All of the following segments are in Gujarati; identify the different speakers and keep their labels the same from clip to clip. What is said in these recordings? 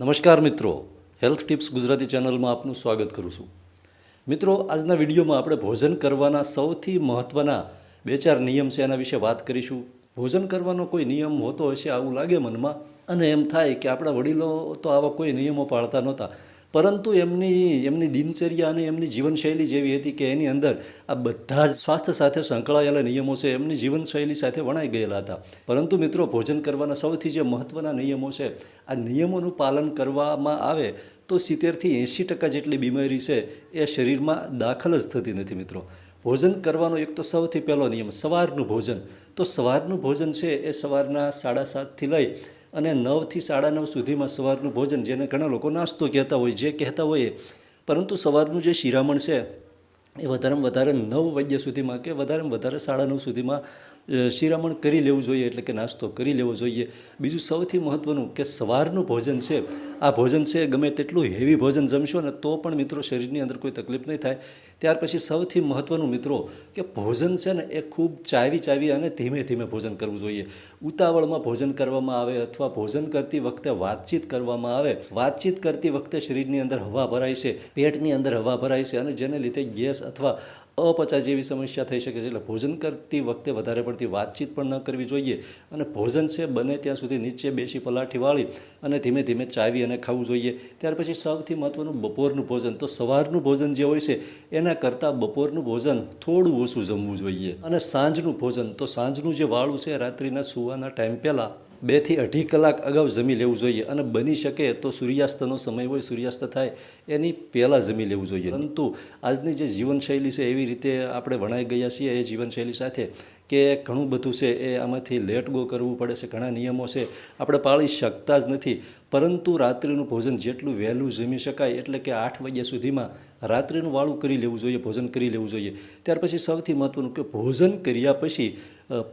Speaker 1: નમસ્કાર મિત્રો. હેલ્થ ટિપ્સ ગુજરાતી ચેનલમાં આપનું સ્વાગત કરું છું. મિત્રો, આજના વિડીયોમાં આપણે ભોજન કરવાના સૌથી મહત્ત્વના બે ચાર નિયમ છે એના વિશે વાત કરીશું. ભોજન કરવાનો કોઈ નિયમ હોતો હશે, આવું લાગે મનમાં. અને એમ થાય કે આપણા વડીલો તો આવા કોઈ નિયમો પાળતા નહોતા. પરંતુ એમની એમની દિનચર્યા અને એમની જીવનશૈલી જેવી હતી કે એની અંદર આ બધા જ સ્વાસ્થ્ય સાથે સંકળાયેલા નિયમો છે, એમની જીવનશૈલી સાથે વણાઈ ગયેલા હતા. પરંતુ મિત્રો, ભોજન કરવાના સૌથી જે મહત્ત્વના નિયમો છે, આ નિયમોનું પાલન કરવામાં આવે તો સિત્તેરથી એંસી ટકા જેટલી બીમારી છે, એ શરીરમાં દાખલ જ થતી નથી મિત્રો. ભોજન કરવાનો એક તો સૌથી પહેલો નિયમ, સવારનું ભોજન. તો સવારનું ભોજન છે, એ સવારના સાડા સાતથી લઈ અને નવથી સાડા નવ સુધીમાં સવારનું ભોજન, જેને ઘણા લોકો નાસ્તો કહેતા હોય, જે કહેતા હોય પરંતુ સવારનું જે શિરામણ છે, એ વધારેમાં વધારે નવ વાગ્યા સુધીમાં કે વધારેમાં વધારે સાડા નવ સુધીમાં શિરામણ કરી લેવું જોઈએ એટલે કે નાસ્તો કરી લેવો જોઈએ. બીજું સૌથી મહત્ત્વનું કે સવારનું ભોજન છે. આ ભોજન છે, ગમે તેટલું હેવી ભોજન જમશો ને તો પણ મિત્રો શરીરની અંદર કોઈ તકલીફ નહીં થાય. ત્યાર પછી સૌથી મહત્ત્વનું મિત્રો કે ભોજન છે ને એ ખૂબ ચાવી ચાવી અને ધીમે ધીમે ભોજન કરવું જોઈએ. ઉતાવળમાં ભોજન કરવામાં આવે અથવા ભોજન કરતી વખતે વાતચીત કરવામાં આવે. વાતચીત કરતી વખતે શરીરની અંદર હવા ભરાય છે, પેટની અંદર હવા ભરાય છે અને જેને લીધે ગેસ અથવા અપચા જેવી સમસ્યા થઈ શકે છે. એટલે ભોજન કરતી વખતે વધારે પડતી વાતચીત પણ ન કરવી જોઈએ અને ભોજન છે બને ત્યાં સુધી નીચે બેસી પલાઠી વાળી અને ધીમે ધીમે ચાવી અને ખાવું જોઈએ. ત્યાર પછી સૌથી મહત્ત્વનું બપોરનું ભોજન. તો સવારનું ભોજન જે હોય છે, એના કરતાં બપોરનું ભોજન થોડું ઓછું જમવું જોઈએ. અને સાંજનું ભોજન. તો સાંજનું જે વાળું છે, રાત્રિના સુવાના ટાઈમ પહેલાં બેથી અઢી કલાક અગાઉ જમી લેવું જોઈએ અને બની શકે તો સૂર્યાસ્તનો સમય હોય, સૂર્યાસ્ત થાય, એની પહેલાં જમી લેવું જોઈએ. પરંતુ આજની જે જીવનશૈલી છે એવી રીતે આપણે વણાઈ ગયા છીએ એ જીવનશૈલી સાથે કે ઘણું બધું છે એ આમાંથી લેટ ગો કરવું પડે છે, ઘણા નિયમો છે. આપણે પાળી શકતા જ નથી. પરંતુ રાત્રિનું ભોજન જેટલું વહેલું જમી શકાય એટલે કે આઠ વાગ્યા સુધીમાં રાત્રિનું વાળું કરી લેવું જોઈએ, ભોજન કરી લેવું જોઈએ. ત્યાર પછી સૌથી મહત્ત્વનું કે ભોજન કર્યા પછી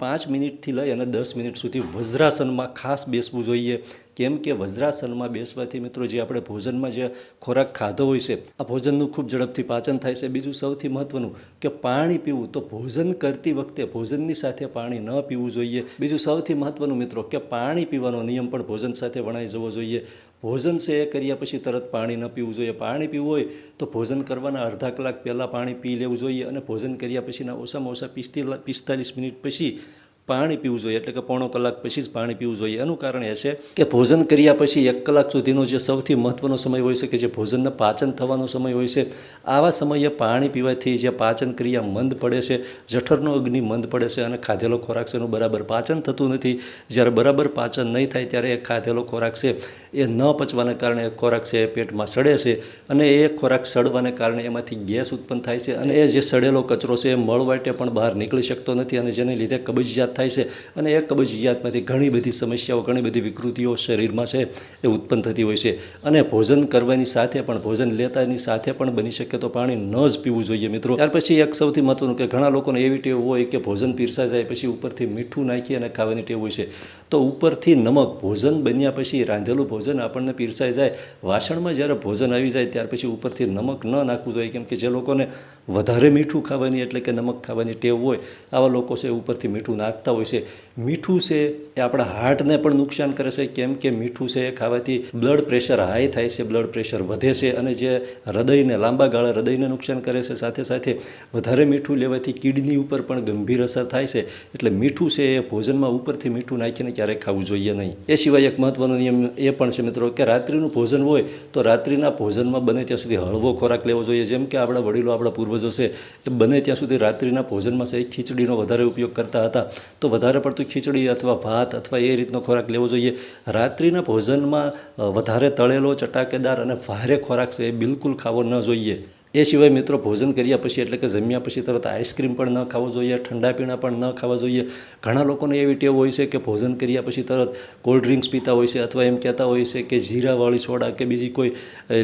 Speaker 1: પાંચ મિનિટથી લઈ અને દસ મિનિટ સુધી વજ્રાસનમાં ખાસ બેસવું જોઈએ. કેમ કે વજ્રાસનમાં બેસવાથી મિત્રો જે આપણે ભોજનમાં જે ખોરાક ખાધો હોય છે, આ ભોજનનું ખૂબ ઝડપથી પાચન થાય છે. બીજું સૌથી મહત્ત્વનું કે પાણી પીવું તો ભોજન કરતી વખતે ભોજનની સાથે પાણી ન પીવું જોઈએ. બીજું સૌથી મહત્ત્વનું મિત્રો કે પાણી પીવાનો નિયમ પણ ભોજન સાથે વણાઈ જવો જોઈએ. ભોજન છે એ કર્યા પછી તરત પાણી ન પીવું જોઈએ. પાણી પીવું હોય તો ભોજન કરવાના અડધા કલાક પહેલાં પાણી પી લેવું જોઈએ અને ભોજન કર્યા પછીના ઓછામાં ઓછા પિસ્તી પિસ્તાલીસ મિનિટ પછી પાણી પીવું જોઈએ. એટલે કે પોણો કલાક પછી જ પાણી પીવું જોઈએ. એનું કારણ એ છે કે ભોજન કર્યા પછી એક કલાક સુધીનો જે સૌથી મહત્ત્વનો સમય હોય છે કે જે ભોજનને પાચન થવાનો સમય હોય છે, આવા સમયે પાણી પીવાથી જે પાચન ક્રિયા મંદ પડે છે, જઠરનો અગ્નિ મંદ પડે છે અને ખાધેલો ખોરાક છે એનું બરાબર પાચન થતું નથી. જ્યારે બરાબર પાચન નહીં થાય ત્યારે એ ખાધેલો ખોરાક છે એ ન પચવાને કારણે એ ખોરાક છે એ પેટમાં સડે છે અને એ ખોરાક સડવાને કારણે એમાંથી ગેસ ઉત્પન્ન થાય છે અને એ જે સડેલો કચરો છે એ મળવાટે પણ બહાર નીકળી શકતો નથી અને જેને લીધે કબજિયાત થાય છે. અને એ કબજિયાતમાંથી ઘણી બધી સમસ્યાઓ, ઘણી બધી વિકૃતિઓ શરીરમાં છે, એ ઉત્પન્ન થતી હોય છે. અને ભોજન કરવાની સાથે પણ, ભોજન લેતાની સાથે પણ બની શકે તો પાણી ન જ પીવું જોઈએ મિત્રો. ત્યાર પછી એક સૌથી મહત્વનું કે ઘણા લોકોને એવી ટેવ હોય કે ભોજન પીરસા જાય પછી ઉપરથી મીઠું નાખી અને ખાવાની ટેવ હોય છે. તો ઉપરથી નમક, ભોજન બન્યા પછી રાંધેલું ભોજન આપણને પીરસાઈ જાય. વાસણમાં જ્યારે ભોજન આવી જાય ત્યાર પછી ઉપરથી નમક ન નાખવું જોઈએ, કેમ કે જે લોકોને વધારે મીઠું ખાવાની એટલે કે નમક ખાવાની ટેવ હોય, આવા લોકો છે ઉપરથી મીઠું નાખતા હોય છે. મીઠું છે એ આપણા હાર્ટને પણ નુકસાન કરે છે. કેમ કે મીઠું છે એ ખાવાથી બ્લડ પ્રેશર હાઈ થાય છે, બ્લડ પ્રેશર વધે છે અને જે હૃદયને, લાંબા ગાળે હૃદયને નુકસાન કરે છે. સાથે સાથે વધારે મીઠું લેવાથી કિડની ઉપર પણ ગંભીર અસર થાય છે. એટલે મીઠું છે એ ભોજનમાં ઉપરથી મીઠું નાખીને ક્યારેય ખાવું જોઈએ નહીં. એ સિવાય એક મહત્ત્વનો નિયમ એ પણ છે મિત્રો કે રાત્રિનું ભોજન હોય તો રાત્રિના ભોજનમાં બને ત્યાં સુધી હળવો ખોરાક લેવો જોઈએ. જેમ કે આપણા વડીલો, આપણા પૂર્વજો છે એ બને ત્યાં સુધી રાત્રિના ભોજનમાં છે ખીચડીનો વધારે ઉપયોગ કરતા હતા. તો વધારે પડતું ખીચડી અથવા ભાત અથવા એ રીતનો ખોરાક લેવો જોઈએ. રાત્રિના ભોજનમાં વધારે તળેલો ચટાકેદાર અને ભારે ખોરાક છે એ બિલકુલ ખાવો ન જોઈએ. એ સિવાય મિત્રો ભોજન કર્યા પછી, એટલે કે જમ્યા પછી તરત આઈસ્ક્રીમ પણ ન ખાવો જોઈએ, ઠંડા પીણા પણ ન ખાવા જોઈએ. ઘણા લોકોને એવી ટેવ હોય છે કે ભોજન કર્યા પછી તરત કોલ્ડ ડ્રિંક્સ પીતા હોય છે અથવા એમ કહેતા હોય છે કે જીરાવાળી સોડા કે બીજી કોઈ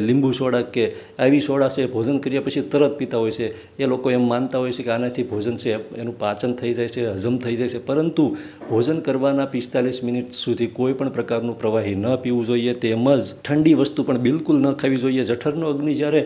Speaker 1: લીંબુ સોડા કે આવી સોડા છે ભોજન કર્યા પછી તરત પીતા હોય છે. એ લોકો એમ માનતા હોય છે કે આનાથી ભોજન છે, એનું પાચન થઈ જાય છે, હજમ થઈ જાય છે. પરંતુ ભોજન કરવાના પિસ્તાલીસ મિનિટ સુધી કોઈ પણ પ્રકારનું પ્રવાહી ન પીવું જોઈએ. તેમજ ઠંડી વસ્તુ પણ બિલકુલ ન ખાવી જોઈએ. જઠરનો અગ્નિ જ્યારે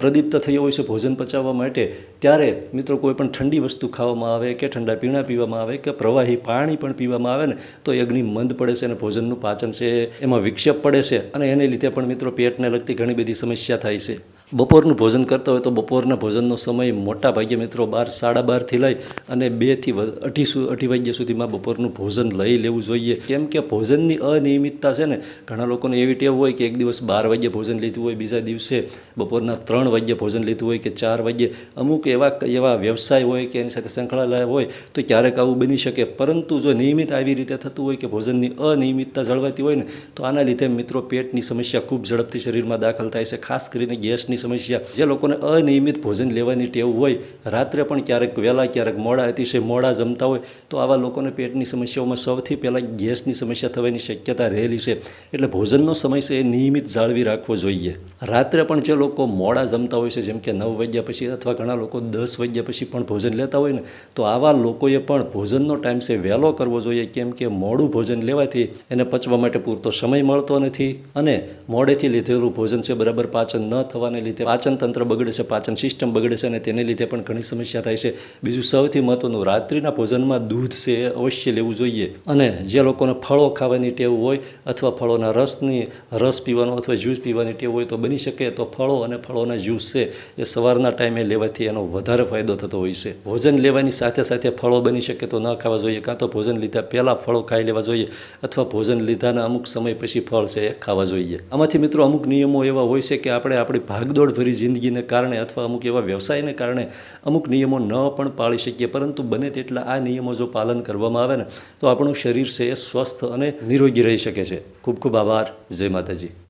Speaker 1: પ્રદીપ્ત થયો હોય છે ભોજન પચાવવા માટે, ત્યારે મિત્રો કોઈ પણ ઠંડી વસ્તુ ખાવામાં આવે કે ઠંડા પીણા પીવામાં આવે કે પ્રવાહી પાણી પણ પીવામાં આવે ને, તો અગ્નિ મંદ પડે છે અને ભોજનનું પાચન છે, એમાં વિક્ષેપ પડે છે અને એને લીધે પણ મિત્રો પેટને લગતી ઘણી બધી સમસ્યા થાય છે. બપોરનું ભોજન કરતા હોય તો બપોરના ભોજનનો સમય મોટા ભાગે મિત્રો બાર, સાડા બારથી લઈ અને બેથી અઢી અઢી વાગ્યા સુધીમાં બપોરનું ભોજન લઈ લેવું જોઈએ. કેમ કે ભોજનની અનિયમિતતા છે ને, ઘણા લોકોને એવી ટેવ હોય કે એક દિવસ બાર વાગ્યે ભોજન લીધું હોય, બીજા દિવસે બપોરના ત્રણ વાગ્યે ભોજન લીધું હોય કે ચાર વાગ્યે અમુક એવા એવા વ્યવસાય હોય કે એની સાથે સંકળાયેલા હોય તો ક્યારેક આવું બની શકે. પરંતુ જો નિયમિત આવી રીતે થતું હોય કે ભોજનની અનિયમિતતા જળવાતી હોય ને, તો આના લીધે મિત્રો પેટની સમસ્યા ખૂબ ઝડપથી શરીરમાં દાખલ થાય છે. ખાસ કરીને ગેસની સમસ્યા. જે લોકોને અનિયમિત ભોજન લેવાની ટેવ હોય, રાત્રે પણ ક્યારેક વહેલા, ક્યારેક મોડા, અતિશય મોડા જમતા હોય, તો આવા લોકોને પેટની સમસ્યાઓમાં સૌથી પહેલાં ગેસની સમસ્યા થવાની શક્યતા રહેલી છે. એટલે ભોજનનો સમય છે એ નિયમિત જાળવી રાખવો જોઈએ. રાત્રે પણ જે લોકો મોડા જમતા હોય છે, જેમ કે નવ વાગ્યા પછી અથવા ઘણા લોકો દસ વાગ્યા પછી પણ ભોજન લેતા હોય ને, તો આવા લોકોએ પણ ભોજનનો ટાઈમ છે વહેલો કરવો જોઈએ, કેમ કે મોડું ભોજન લેવાથી એને પચવા માટે પૂરતો સમય મળતો નથી અને મોડેથી લીધેલું ભોજન છે બરાબર પાચન ન થવાને લીધે પાચન તંત્ર બગડે છે, પાચન સિસ્ટમ બગડે છે અને તેને લીધે પણ ઘણી સમસ્યા થાય છે. બીજું સૌથી મહત્વનું, રાત્રિના ભોજનમાં દૂધ છે એ અવશ્ય લેવું જોઈએ. અને જે લોકોને ફળો ખાવાની ટેવ હોય અથવા ફળોના રસની, રસ પીવાનો અથવા જ્યુસ પીવાની ટેવ હોય તો બની શકે, તો ફળો અને ફળોના જ્યુસ છે એ સવારના ટાઈમે લેવાથી એનો વધારે ફાયદો થતો હોય છે. ભોજન લેવાની સાથે સાથે ફળો બની શકે તો ન ખાવા જોઈએ, કાં તો ભોજન લીધા પહેલાં ફળો ખાઈ લેવા જોઈએ અથવા ભોજન લીધાના અમુક સમય પછી ફળ છે એ ખાવા જોઈએ. આમાંથી મિત્રો અમુક નિયમો એવા હોય છે કે આપણે આપણી ભાગદોડ જિંદગીને કારણે અથવા અમુક એવા વ્યવસાયને કારણે અમુક નિયમો ન પણ પાળી શકીએ. પરંતુ બને તેટલા આ નિયમો જો પાલન કરવામાં આવે ને, તો આપણું શરીર છે એ સ્વસ્થ અને નિરોગી રહી શકે છે. ખૂબ ખૂબ આભાર. જય માતાજી.